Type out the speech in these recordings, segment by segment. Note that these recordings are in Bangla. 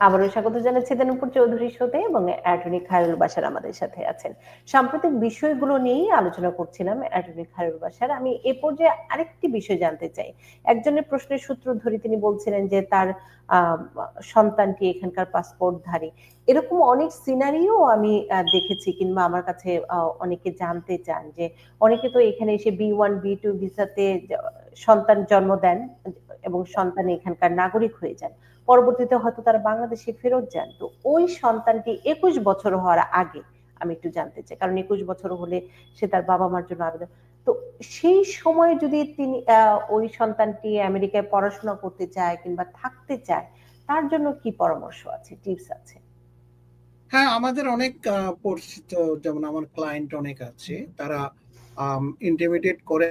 আবারও স্বাগত জানাচ্ছি দানুপুর চৌধুরীর সাথে এবং অ্যাটর্নি খায়রুল বাসার আমাদের সাথে আছেন। সাম্প্রতিক বিষয়গুলো নিয়েই আলোচনা করছিলাম অ্যাটর্নি খায়রুল বাসার আমি এ পর্যায়ে আরেকটি বিষয় জানতে চাই। একজনের প্রশ্নের সূত্র ধরে তিনি বলছিলেন যে তার সন্তানটি এখানকার পাসপোর্টধারী। এরকম অনেক সিনারিও আমি দেখেছি কিংবা আমার কাছে অনেকে জানতে চান যে অনেকে তো এখানে এসে বি ওয়ান বি টু ভিসাতে সন্তান জন্ম দেন এবং সন্তান এখানকার নাগরিক হয়ে যান। পরবর্তীতে হয়তো তারা বাংলাদেশে ফেরত যান। তো ওই সন্তানটি একুশ বছর হওয়ার আগে, আমি একটু জানতে চাই, কারণ একুশ বছর হলে সে তার বাবা মার জন্য আবেদন। তো সেই সময় যদি তিনি ওই সন্তানটি আমেরিকায় পড়াশোনা করতে চায় কিংবা থাকতে চায়, তার জন্য কি পরামর্শ আছে, টিপস আছে? হ্যাঁ আমাদের অনেক পরিচিত, যেমন আমার ক্লায়েন্ট অনেক আছে। তারা ইন্টারমিডিয়েট করে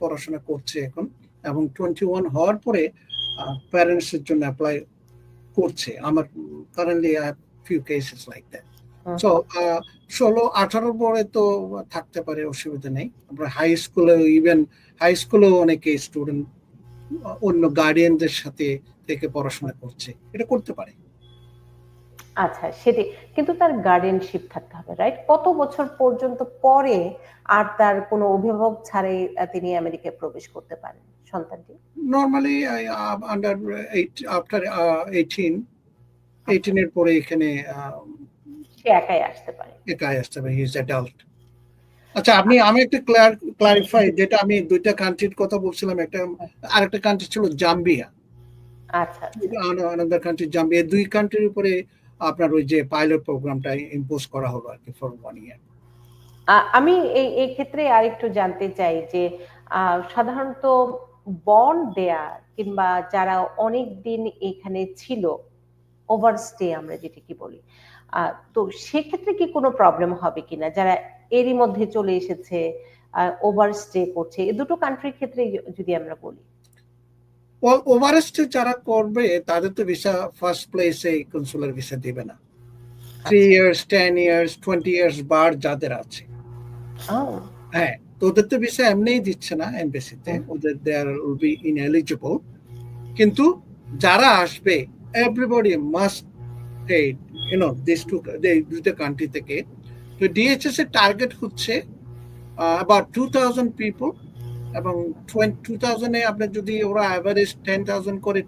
পড়াশোনা করছে এখন এবং টোয়েন্টি ওয়ান হওয়ার পরে প্যারেন্টস এর জন্য অ্যাপ্লাই করছে। আমার currently few cases like that so ষোলো আঠারো পরে তো থাকতে পারে অসুবিধা নেই। আমরা হাই স্কুলে ইভেন হাই স্কুলেও অনেকে স্টুডেন্ট অন্য গার্ডিয়ানদের সাথে থেকে পড়াশোনা করছে। এটা করতে পারে। আচ্ছা সেটি। কিন্তু তার গার্ডিয়ানশিপ থাকতে হবে রাইট কত বছর পর্যন্ত পরে আর তার কোনো অভিভাবক ছাড়াই তিনি আমেরিকায় প্রবেশ করতে পারেন সন্তানটি? নরমালি আন্ডার আফটার 18 18 এর পরে এখানে সে একাই আসতে পারে। একাই আসতে পারে ইজ অ্যাডাল্ট আচ্ছা আপনি আমি একটা ক্লারিফাই যেটা আমি দুইটা কান্ট্রির কথা বলছিলাম একটা আরেকটা কান্ট্রি ছিল জাম্বিয়া। আচ্ছা আনাদার কান্ট্রি জাম্বিয়া। দুই কান্ট্রির উপরে আপনার ওই যে পাইলট প্রোগ্রামটা ইম্পোজ করা হলো আর কি ফর ওয়ান ইয়ার আমি এই এই ক্ষেত্রে আরেকটু জানতে চাই যে সাধারণত বন্ড দেয়া কিংবা যারা অনেক দিন এখানে ছিল ওভারস্টে আমরা যেটা কি বলি তো সেক্ষেত্রে কি কোনো প্রবলেম হবে কিনা? যারা এরই মধ্যে চলে এসেছে ওভারস্টে করছে এই দুটো কান্ট্রির ক্ষেত্রে যদি আমরা বলি। ওভারস্টে যারা করবে তাদের তো ভিসা ফার্স্ট প্লেসে কনসুলার ভিসা দিবে না। Three years ten years twenty years বার যাদের আছে। হ্যাঁ তো ওদের তো ভিসা এমনিই দিচ্ছে না এমবেসিতে ওদের they are will be ineligible কিন্তু যারা আসবে everybody must you know this two দুইটা কান্ট্রি থেকে। তো ডিএইচএস এর টার্গেট হচ্ছে অ্যাবাউট টু থাউজেন্ড পিপল এবং টু থাউজেন্ডে আপনার যদি ওরা অ্যাভারেজ টেন থাউজেন্ড করে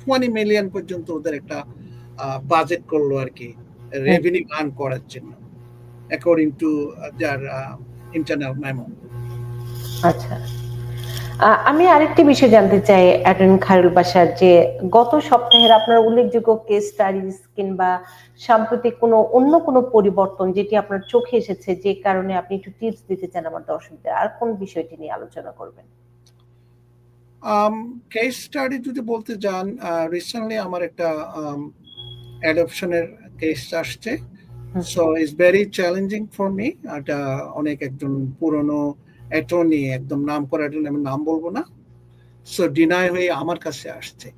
টোয়েন্টি মিলিয়ন পর্যন্ত ওদের একটা বাজেট করল আর কি রেভিনিউ আর্ন করার জন্য অ্যাকর্ডিং টু যার ইন্টারনাল মেমো আচ্ছা। আমি আরেকটি বিষয় জানতে চাই অ্যাটর্ন খায়রুল বাসার যে গত সপ্তাহের আপনার উল্লেখযোগ্য কেস স্টাডিজ কিংবা সাম্প্রতিক কোনো অন্য কোনো পরিবর্তন যেটি আপনার চোখে এসেছে যে কারণে আপনি একটু টিপস দিতে চান আমার দর্শকদের আর কোন বিষয়টি নিয়ে আলোচনা করবেন? কেস স্টাডি যদি বলতে যান রিসেন্টলি আমার একটা অ্যাডপশনের কেস আসছে। So it's very challenging for me এটা অনেক একজন পুরনো অ্যাটর্নি একদম নাম করা অ্যাটর্নি আমি নাম বলব না। সো ডিনাই হয়ে আমার কাছে আসছে।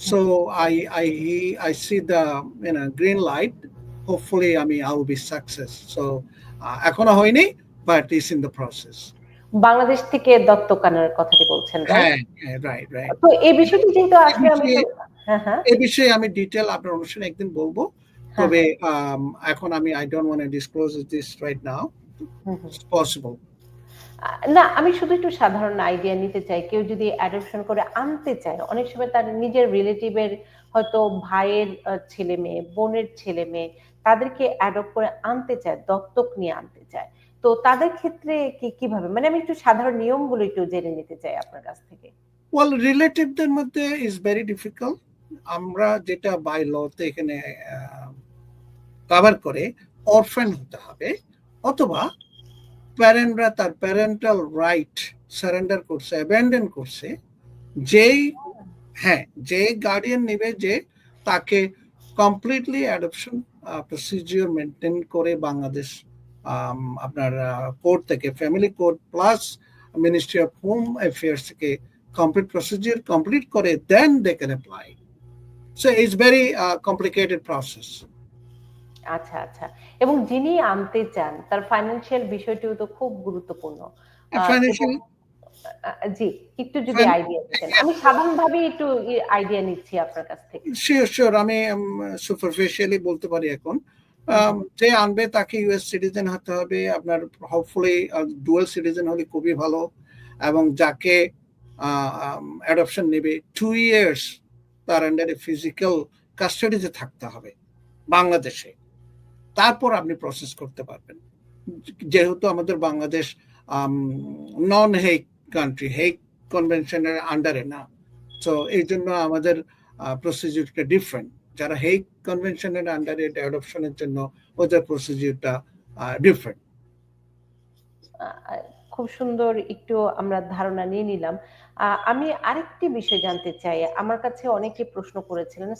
So I I he I see the green light hopefully আমি I will be success so এখনও হয়নি but is in the process Bangladesh থেকে দত্তক আনার কথাটি বলছেন হ্যাঁ রাইট রাইট তো এই বিষয়টি যেহেতু আসলে আমি হ্যাঁ হ্যাঁ। এই বিষয়ে আমি ডিটেল আপনার অনুষ্ঠানে একদিন বলব। তবে এখন আমি I don't want disclose this right now possible না, আমি শুধু একটু সাধারণ আইডিয়া নিতে চাই। কেউ যদি অ্যাডপশন করে আনতে চায়, অনেক সময় তার নিজের রিলেটিভের হয়তো ভাইয়ের ছেলে মেয়ে, বোনের ছেলে মেয়ে, তাদেরকে অ্যাডপ্ট করে আনতে চায়, দত্তক নিয়ে আনতে চায়। তো তাদের ক্ষেত্রে কি, কীভাবে? মানে আমি একটু সাধারণ নিয়মগুলো একটু জেনে নিতে চাই আপনার কাছ থেকে। ওয়েল রিলেটিভদের মধ্যে ইজ ভেরি ডিফিকাল্ট আমরা যেটা বাই লতে এখানে কভার করে অরফেন হতে হবে, অথবা প্যারেন্টরা তার প্যারেন্টাল রাইট সারেন্ডার করছে অ্যাবেন্ডেন করছে যেই হ্যাঁ যে গার্ডিয়ান নেবে যে তাকে কমপ্লিটলি অ্যাডপশন প্রসিজিওর মেনটেন করে বাংলাদেশ আপনার কোর্ট থেকে family court plus ministry of home affairs থেকে কমপ্লিট প্রসিজিওর কমপ্লিট করে then they can apply so it's very complicated process আচ্ছা আচ্ছা এবং যিনি আনতে চান তার ফাইন্যান্সিয়াল বিষয়টিও তো খুব গুরুত্বপূর্ণ জি, একটু যদি আইডিয়া দিতেন। আমি সাধারণভাবে একটু আইডিয়া নিচ্ছি আপনার কাছ থেকে। শিওর, শিওর আমি সুপারফিশিয়ালি বলতে পারি এখন। যে আনবে তাকে ইউএস সিটিজেন হতে হবে। আপনার হোপফুলি ডুয়াল সিটিজেন হলে খুবই ভালো। এবং যাকে অ্যাডপশন নেবে 2 ইয়ার্স তার আন্ডারে ফিজিক্যাল কাস্টাডিতে থাকতে হবে বাংলাদেশে। তারপর আপনি প্রসেস করতে পারবেন। যেহেতু আমাদের Bangladesh non Hague country, Hague কনভেনশনের আন্ডারে না। সো এইজন্য আমাদের আ প্রসিডিউরটা ডিফারেন্ট। যারা হেগ কনভেনশনের আন্ডারে এটা অ্যাডপশনের জন্য ওদের প্রসিডিউরটা ডিফারেন্ট। খুব সুন্দর একটু আমরা ধারণা নিয়ে নিলাম। আমি আরেকটি বিষয় জানতে চাই। আমার কাছে অনেকে প্রশ্ন করেছিলেন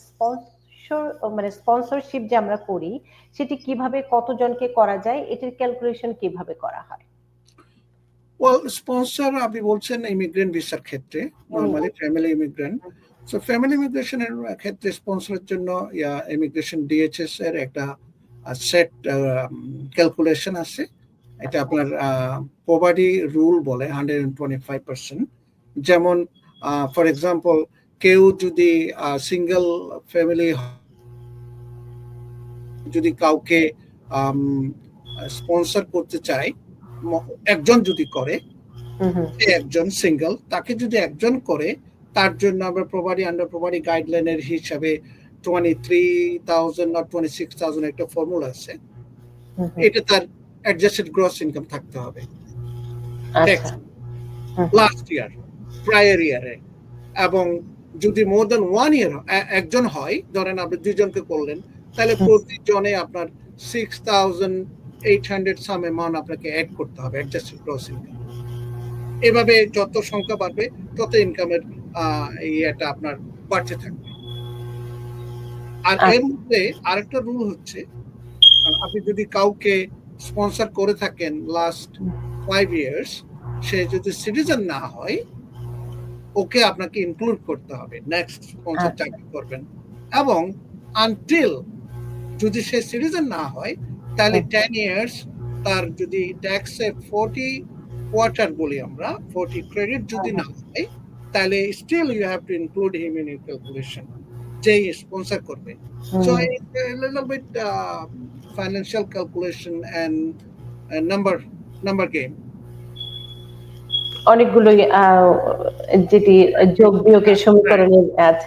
মানে স্পন্সরশিপ যে আমরা করি সেটি কীভাবে কতজনকে করা যায় এটির ক্যালকুলেশন কীভাবে করা হয়? ওয়েল স্পন্সর আপনি বলছেন ইমিগ্রেন্ট ভিসার ক্ষেত্রে normally family immigrant. So family ইমিগ্রেশনের ক্ষেত্রে স্পন্সরের জন্য ইয়া ইমিগ্রেশন ডিএইচএস এর একটা সেট ক্যালকুলেশন আছে। এটা আপনার আ পভার্টি রুল বলে 125% যেমন আ ফর এক্সাম্পল কেউ যদি সিঙ্গেল ফ্যামিলি যদি কাউকে স্পন্সর করতে চায়, একজন যদি করে, একজন সিঙ্গেল তাকে যদি একজন করে তার জন্য আমরা প্রভারি আন্ডার প্রভারি গাইডলাইনের হিসাবে টোয়েন্টি থ্রি থাউজেন্ড হিসাবে 23,000 or 26,000 একটা ফর্মুলা আছে। এটা তার অ্যাডজাস্টেড গ্রস ইনকাম থাকতে হবে। লাস্ট ইয়ার, প্রায়র ইয়ারে এবং যদি মোর দ্যান 1 ইয়ার একজন হয়, ধরেন আপনি ২ জনকে করলেন, তাহলে। প্রতিজনে আপনার 6,800 সাম অ্যামাউন্ট আপনাকে অ্যাড করতে হবে অ্যাডজাস্টেড গ্রস ইনকাম। এভাবে যত সংখ্যা বাড়বে তত ইনকামের ইয়েটা আপনার বাড়তে থাকবে। আর আচ্ছা। এর মধ্যে আরেকটা রুল হচ্ছে আপনি যদি কাউকে স্পন্সর করে থাকেন লাস্ট 5 ইয়ার্স সে যদি সিটিজেন না হয় ওকে আপনাকে ইনক্লুড করতে হবে। নেক্সট স্পন্সর চাকরি করবেন। এবং আনটিল যদি সে সিটিজেন না হয় তাহলে টেন 10 ইয়ার্স তার যদি ট্যাক্সে 40 কোয়ার্টার বলি আমরা 40 ক্রেডিট যদি না হয় তাহলে still you have to include him in your calculation যেই স্পন্সর করবে। So a little bit uh, financial calculation অনেকগুলোই আহ যেটি যোগ বিয়োগের সমীকরণের আ